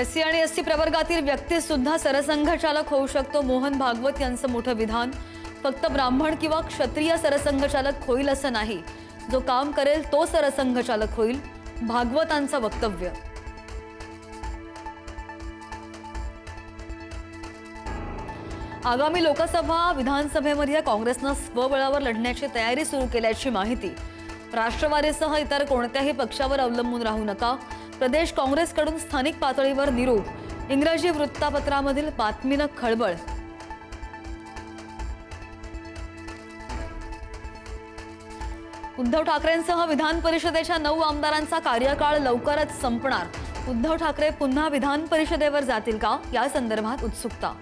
SC आणि S T प्रवर्गातील व्यक्ती सुद्धा सरसंघचालक होऊ शकतो. मोहन भागवत यांचं मोठं विधान. फक्त ब्राह्मण किंवा क्षत्रिय सरसंघचालक होईल असं नाही. जो काम करेल तो सरसंघचालक होईल. भागवतांचं वक्तव्य. आगामी लोकसभा विधानसभेमध्ये काँग्रेसनं स्वबळावर लढण्याची तयारी सुरू केल्याची माहिती. राष्ट्रवादीसह इतर कोणत्याही पक्षावर अवलंबून राहू नका. प्रदेश काँग्रेसकडून स्थानिक पातळीवर निरोप. इंग्रजी वृत्तपत्रामधील बातमीनं खळबळ. उद्धव ठाकरेंसह विधान परिषदेच्या नऊ आमदारांचा कार्यकाळ लवकरच संपणार. उद्धव ठाकरे पुन्हा विधान परिषदेवर जातील का? या संदर्भात उत्सुकता.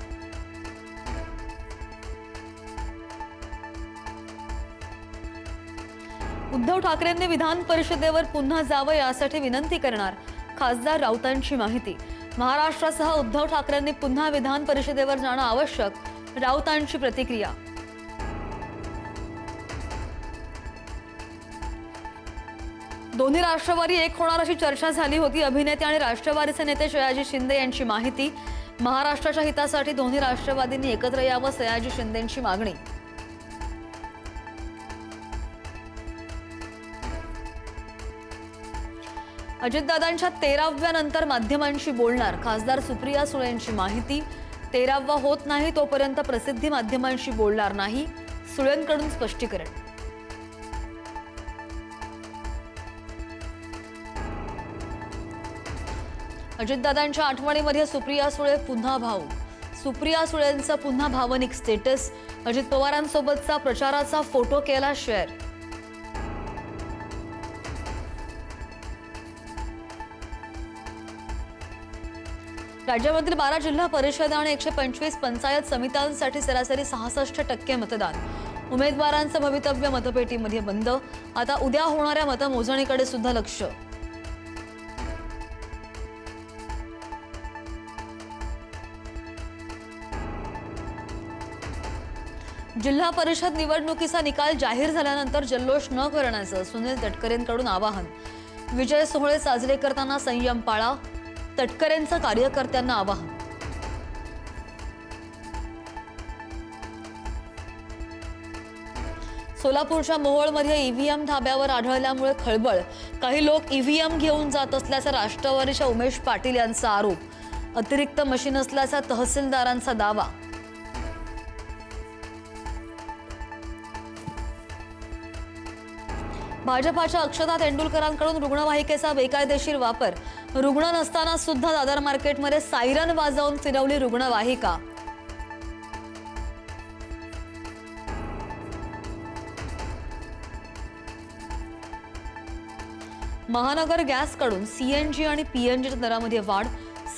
उद्धव ठाकरेंनी विधान परिषदेवर पुन्हा जावं यासाठी विनंती करणार. खासदार राऊतांची माहिती. महाराष्ट्रासह उद्धव ठाकरेंनी पुन्हा विधान परिषदेवर जाणं आवश्यक राऊतांची प्रतिक्रिया. दोन्ही राष्ट्रवादी एक होणार अशी चर्चा झाली होती अभिनेते आणि राष्ट्रवादीचे नेते सयाजी शिंदे यांची माहिती. महाराष्ट्राच्या हितासाठी दोन्ही राष्ट्रवादींनी एकत्र यावं सयाजी शिंदेंची मागणी. अजितदादांच्या तेराव्या नंतर माध्यमांशी बोलणार खासदार सुप्रिया सुळेंची माहिती. तेरावा होत नाही तोपर्यंत प्रसिद्धी माध्यमांशी बोलणार नाही सुळेंकडून स्पष्टीकरण. अजितदादांच्या आठवणीमध्ये सुप्रिया सुळे पुन्हा भाऊ. सुप्रिया सुळेंचं पुन्हा भावनिक स्टेटस अजित पवारांसोबतचा प्रचाराचा फोटो केला शेअर राज्यामधील बारा जिल्हा परिषद आणि एकशे पंचवीस पंचायत समित्यांसाठी सरासरी सहासष्ट टक्के मतदान. उमेदवारांचं भवितव्य मतपेटीमध्ये बंद. आता उद्या होणाऱ्या मतमोजणीकडे सुद्धा लक्ष. जिल्हा परिषद निवडणुकीचा निकाल जाहीर झाल्यानंतर जल्लोष न करण्याचं सुनील तटकरेंकडून आवाहन. विजय सोहळे साजरे करताना संयम पाळा. तटकरेंचं कार्यकर्त्यांना आवाहन. सोलापूरच्या मोहोळमध्ये ईव्हीएम धाब्यावर आढळल्यामुळे खळबळ. काही लोक ईव्हीएम घेऊन जात असल्याचा राष्ट्रवादीच्या उमेश पाटील यांचा आरोप. अतिरिक्त मशीन असल्याचा तहसीलदारांचा दावा. भाजपाच्या अक्षता तेंडुलकरांकडून रुग्णवाहिकेचा बेकायदेशीर वापर. रुग्ण नसताना सुद्धा दादर मार्केटमध्ये सायरन वाजवून फिरवली रुग्णवाहिका. महानगर गॅसकडून सीएनजी आणि पीएनजीच्या दरामध्ये वाढ.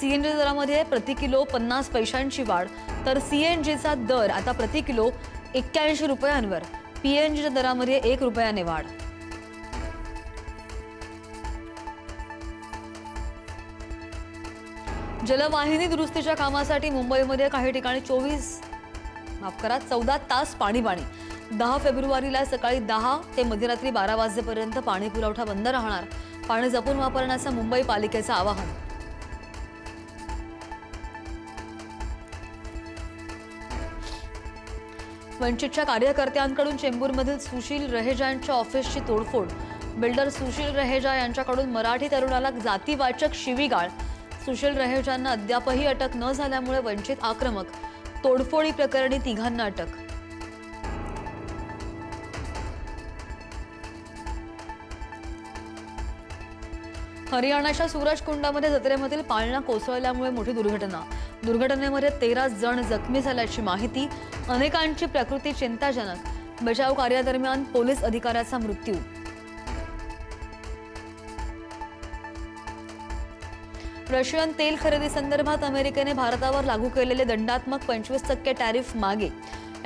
सीएनजी दरामध्ये प्रति किलो पन्नास पैशांची वाढ. तर सीएनजीचा दर आता प्रति किलो एक्क्याऐंशी रुपयांवर. पीएनजीच्या दरामध्ये एक रुपयाने वाढ. जलवाहिनी दुरुस्तीच्या कामासाठी मुंबईमध्ये काही ठिकाणी चोवीस माफ करा चौदा तास पाणी पाणी दहा फेब्रुवारीला सकाळी दहा ते मध्यरात्री बारा वाजेपर्यंत पाणी पुरवठा बंद राहणार. पाणी जपून वापरण्याचं मुंबई पालिकेचं आवाहन. वंचितच्या कार्यकर्त्यांकडून चेंबूरमधील सुशील रहेजांच्या ऑफिसची तोडफोड. बिल्डर सुशील रहेजा यांच्याकडून मराठी तरुणाला जातीवाचक शिवीगाळ. सुशील रहेजांना अद्यापही अटक न झाल्यामुळे वंचित आक्रमक. तोडफोडी प्रकरणी तिघांना अटक. हरियाणाच्या सूरजकुंडामध्ये जत्रेमधील पाळणा कोसळल्यामुळे मोठी दुर्घटना. दुर्घटनेमध्ये तेरा जण जखमी झाल्याची माहिती अनेकांची प्रकृती चिंताजनक. बचाव कार्यादरम्यान पोलीस अधिकाऱ्याचा मृत्यू. रशियन तेल खरेदी संदर्भात अमेरिकेने भारतावर लागू केलेले दंडात्मक पंचवीस टक्के टॅरिफ मागे.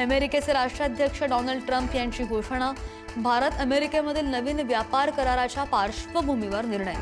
अमेरिकेचे राष्ट्राध्यक्ष डोनाल्ड ट्रम्प यांची घोषणा भारत अमेरिकेमधील नवीन व्यापार कराराच्या पार्श्वभूमीवर निर्णय.